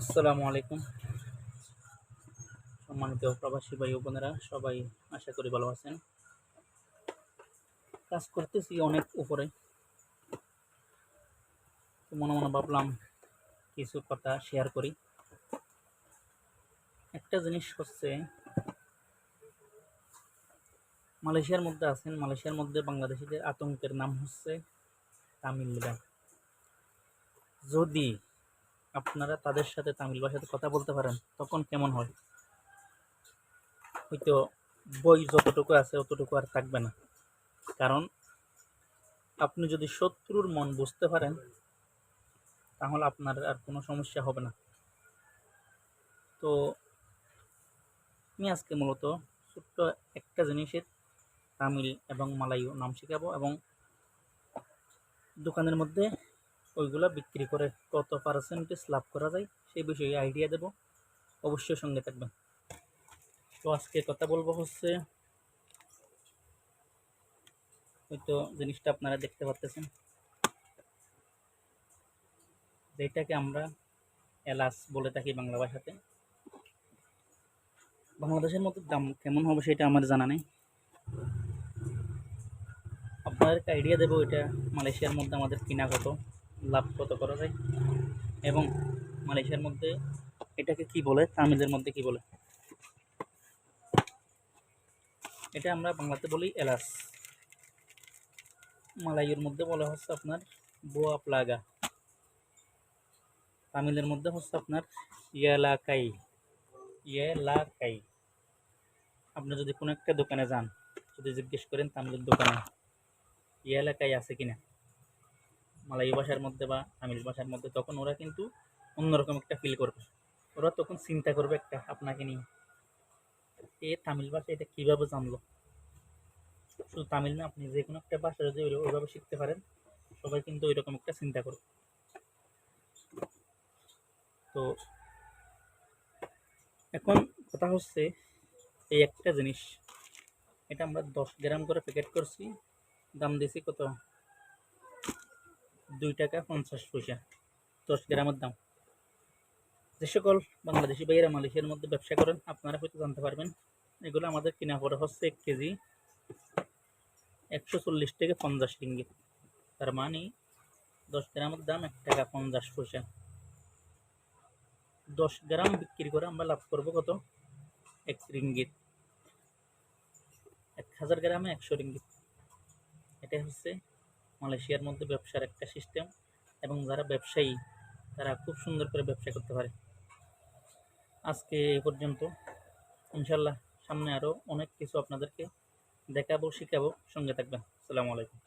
আসসালামু আলাইকুম। সম্মানিত প্রবাসী ভাই বোনেরা, সবাই আশা করি ভালো আছেন। কাজ করতেছি অনেক উপরে। মনে মনে ভাবলাম কিছু কথা শেয়ার করি। একটা জিনিস হচ্ছে, মালয়েশিয়ার মধ্যে আছেন, মালয়েশিয়ার মধ্যে বাংলাদেশিদের আতঙ্কের নাম হচ্ছে তামিলরা যদি আপনারা তাদের সাথে তামিল ভাষাতে কথা বলতে পারেন, তখন কেমন হয়? হয়তো বই যতটুকু আছে অতটুকু আর থাকবে না। কারণ আপনি যদি শত্রুর মন বুঝতে পারেন, তাহলে আপনার আর কোনো সমস্যা হবে না। তো আমি আজকে মূলত ছোট্ট একটা জিনিসের তামিল এবং মালাইও নাম শেখাবো এবং দোকানের মধ্যে ওইগুলো বিক্রি করে কত পার্সেন্টেজ লাভ করা যায়, সেই বিষয়ে আইডিয়া দেব। অবশ্যই সঙ্গে থাকবেন। তো আজকে কথা বলব হচ্ছে, হয়তো জিনিসটা আপনারা দেখতে পাচ্তেছেন যেটাকে আমরা এলাচ বলে থাকি বাংলা ভাষাতে। বাংলাদেশের মতো দাম কেমন হবে সেটা আমার জানা নেই। আপনাদেরকে আইডিয়া দেবো এটা মালয়েশিয়ার মধ্যে আমাদের কিনা কত। লাভ কত করা যায়। এবং মালয়েশিয়ার মধ্যে এটাকে কি বলে? তামিলের মধ্যে কি বলে? এটা আমরা বাংলাতে বলি এলাচ মালাইয়ের মধ্যে বলা হচ্ছে আপনার বোয়া প্লাগা। তামিলের মধ্যে হচ্ছে আপনার ইয়ালাকাই। ইয়ালাকাই। আপনি যদি কোনো একটা দোকানে যান, যদি জিজ্ঞেস করেন তামিলের দোকানে, ইয়ালাকাই আছে কিনা? মালাই ভাষার মধ্যে বা তামিল ভাষার মধ্যে, তখন ওরা কিন্তু অন্যরকম একটা ফিল করবে। ওরা তখন চিন্তা করবে একটা আপনাকে নিয়ে। এ তামিল ভাষা এটা কীভাবে জানলো? শুধু তামিল না, আপনি যে কোনো একটা ভাষা যদি ওই- ওইভাবে শিখতে পারেন, সবাই কিন্তু ওই রকম একটা চিন্তা করবে। তো এখন কথা হচ্ছে এই একটা জিনিস। এটা আমরা দশ গ্রাম করে প্যাকেট করছি, দাম দিয়েছি কত? দুই টাকা পঞ্চাশ পয়সা। দশ গ্রামের দাম। যে সকল বাংলাদেশি ভাইয়েরা মালয়েশিয়ার মধ্যে ব্যবসা করেন, আপনারা হয়তো জানতে পারবেন, এগুলো আমাদের কিনা পড়ে হচ্ছে এক কেজি একশো চল্লিশ থেকে পঞ্চাশ রিঙ্গিত তার মানে দশ গ্রামের দাম এক টাকা পঞ্চাশ পয়সা। দশ গ্রাম বিক্রি করে আমরা লাভ করব কত? এক রিঙ্গিত এক হাজার গ্রামে একশো রিঙ্গিত এটাই হচ্ছে মালয়েশিয়ার মধ্যে ব্যবসার একটা সিস্টেম এবং যারা ব্যবসায়ী, তারা খুব সুন্দর করে ব্যবসা করতে পারে। আজকে এ পর্যন্ত। ইনশাল্লাহ সামনে আরও অনেক কিছু আপনাদেরকে দেখাবো, শেখাবো। সঙ্গে থাকবেন। আসসালামু আলাইকুম।